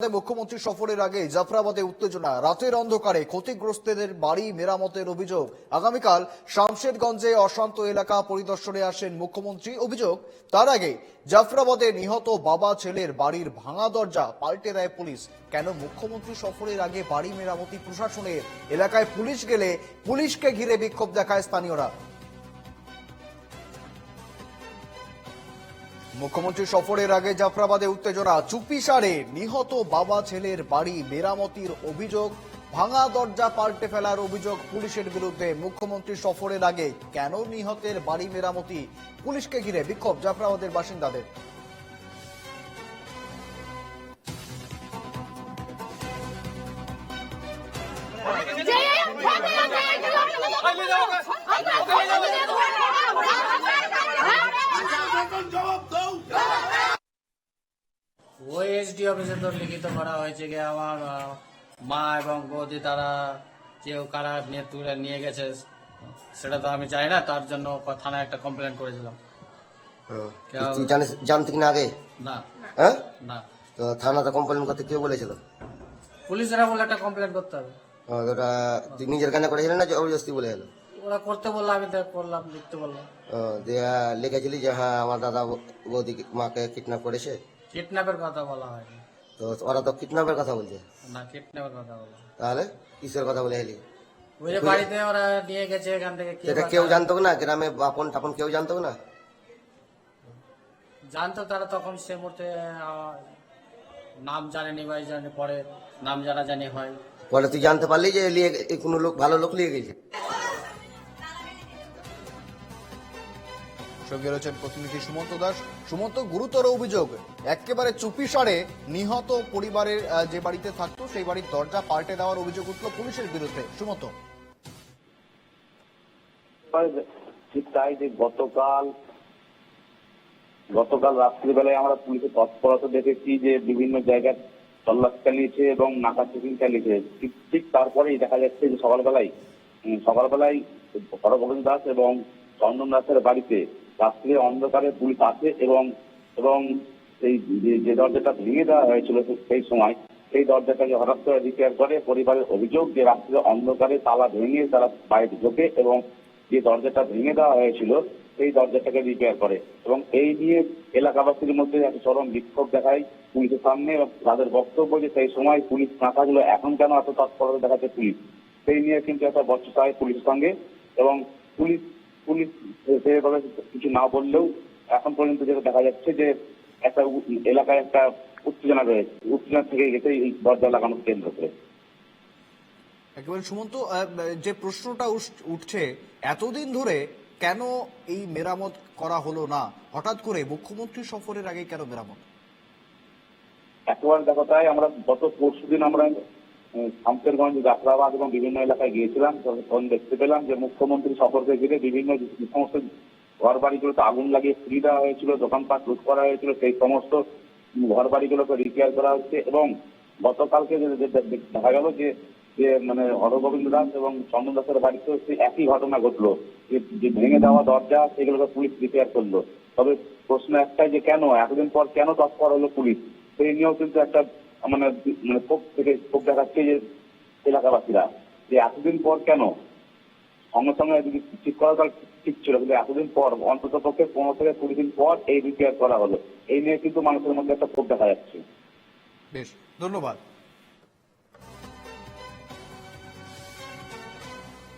মুখ্যমন্ত্রী সফরের আগে জাফরাবাদে উত্তেজনা, রাতের অন্ধকারে ক্ষতিগ্রস্তদের বাড়ি মেরামতের অভিযোগ। আগামীকাল শামশেরগঞ্জে অশান্ত এলাকা পরিদর্শনে আসেন মুখ্যমন্ত্রী। অভিযোগ, তার আগে জাফরাবাদে নিহত বাবা ছেলের বাড়ির ভাঙা দরজা পাল্টে দেয় পুলিশ। কেন মুখ্যমন্ত্রী সফরের আগে বাড়ি মেরামতি প্রশাসনের এলাকায় পুলিশ গেলে পুলিশকে ঘিরে বিক্ষোভ দেখায় স্থানীয়রা? মুখ্যমন্ত্রী সফরের আগে জাফরাবাদে উত্তেজনা, চুপিসারে নিহত বাবা ছেলের বাড়ি মেরামতির অভিযোগ, ভাঙা দরজা পাল্টে ফেলার অভিযোগ পুলিশের বিরুদ্ধে। মুখ্যমন্ত্রী সফরের আগে কেন নিহতের বাড়ি মেরামতি? পুলিশকে ঘিরে বিক্ষোভ জাফরাবাদের বাসিন্দাদের। ওই এসডি অফিসে তো লিখিত করা হয়েছে যে আমার মা এবং বৌদি তারা কেউ কারা নিয়ে তুলে নিয়ে গেছে সেটা তো আমি চাই না তার জন্য থানায় একটা কমপ্লেন করেছিলাম। কেউ- তুই জানিস জানতি কিনা আগে? না। হ্যাঁ? না। তো থানাতে কমপ্লেন করতে কে বলেছিল? পুলিশেরা বলে একটা কমপ্লেন করতে হবে। ওটা তুই নিজের কানে করেছিলি না জবরদস্তি বলে এলো? ওরা করতে বলল আমি তো করলাম লিখতে বললাম। লিখেছিলি যে হ্যাঁ আমার দাদা বৌদি মাকে কিডন্যাপ করেছে। কিডন্যাপের কথা বলা হয়নি তো ওরা তো কিডন্যাপের কথা বলছে? না কিডন্যাপের কথা বলা তাহলে কিসের কথা বলে এলি? ওই যে বাড়িতে ওরা নিয়ে গেছে এখান থেকে বা কেউ জানতো না? গ্রামে বাপন টাপন কেউ জানতো না? জানতো তারা তখন সে মুহূর্তে নাম জানেনি বা এই জানে পরে নাম জানা জানি হয়। বলে তুই জানতে পারলি যে কোনো লোক ভালো লোক নিয়ে গেছে? সঙ্গে রয়েছেন প্রতিনিধি সুমন্ত দাস। সুমন্ত, গুরুতর অভিযোগ, একেবারে চুপিসারে নিহত পরিবারের যে বাড়িতে থাকতো সেই বাড়ির দরজা পাল্টে দেওয়ার অভিযোগ উঠল পুলিশের বিরুদ্ধে। সুমন্ত। ঠিক তাই যে গতকাল গতকাল রাত্রিবেলায় আমরা পুলিশের তৎপরতা দেখেছি যে বিভিন্ন জায়গায় তল্লাশ চালিয়েছে এবং নাকা চেকিং চালিয়েছে। ঠিক ঠিক তারপরেই দেখা যাচ্ছে যে সকালবেলায় সকালবেলায় হরগোবিন্দ দাস এবং চন্দন দাসের বাড়িতে রাত্রে অন্ধকারে পুলিশ আসে এবং এবং সেই যে- দরজাটা ভেঙে দেওয়া হয়েছিল সেই সময়, সেই দরজাটাকে হঠাৎ করে রিপেয়ার করে, পরিবারের অভিযোগ যে রাত্রে অন্ধকারে তালা ভেঙে তারা বাইরে ঢোকে এবং যে দরজাটা ভেঙে দেওয়া হয়েছিল সেই দরজাটাকে রিপেয়ার করে এবং এই নিয়ে এলাকাবাসীর মধ্যে একটা চরম বিক্ষোভ দেখায় পুলিশের সামনে তাদের বক্তব্য যে সেই সময় পুলিশ না থাকল এখন কেন এত তৎপরতা দেখাচ্ছে পুলিশ, সেই নিয়ে কিন্তু একটা বর্চসা হয় পুলিশের সঙ্গে এবং পুলিশ পুলিশ সেভাবে কিছু না বললেও এখন পর্যন্ত যেটা দেখা যাচ্ছে যে একটা এলাকায় একটা উত্তেজনা রয়েছে। উত্তেজনা থেকে গেছে এই দরজা লাগানোর কেন্দ্র করে। একেবারে সুমন্ত যে প্রশ্নটা উঠছে এতদিন ধরে কেন এই মেরামত করা হলো না? হঠাৎ করে মুখ্যমন্ত্রী সফরের আগে কেন মেরামত? একেবারে দেখো তাই আমরা গত পরশু দিন আমরা উম, শামশেরগঞ্জ জাফরাবাদ এবং বিভিন্ন এলাকায় গিয়েছিলাম। তখন দেখতে পেলাম যে মুখ্যমন্ত্রী সফরকে ঘিরে বিভিন্ন যে সমস্ত ঘর বাড়িগুলোতে আগুন লাগিয়ে ফ্রি দেওয়া হয়েছিল দোকানপাট লুট করা হয়েছিল সেই সমস্ত ঘর বাড়িগুলোকে রিপেয়ার করা হচ্ছে এবং গতকালকে দেখা গেল যে যে মানে হরগোবিন্দ দাস এবং চন্দন দাসের বাড়িতেও সেই একই ঘটনা ঘটলো। যে ভেঙে দেওয়া দরজা সেগুলোকে পুলিশ রিপেয়ার করল। তবে প্রশ্ন একটাই যে কেন? এতদিন পর কেন তৎপর হলো পুলিশ? সেই নিয়েও কিন্তু একটা মানে মানে ক্ষোভ থেকে ক্ষোভ দেখাচ্ছে যে এলাকাবাসীরা যে এতদিন পর কেন? সঙ্গে সঙ্গে যদি ঠিক করা ঠিক ছিল, কিন্তু এতদিন পর অন্তত পক্ষে পনেরো থেকে কুড়ি দিন পর এই রিপেয়ার করা হলো। এই নিয়ে কিন্তু মানুষের মধ্যে একটা ক্ষোভ দেখা যাচ্ছে। বেশ, ধন্যবাদ।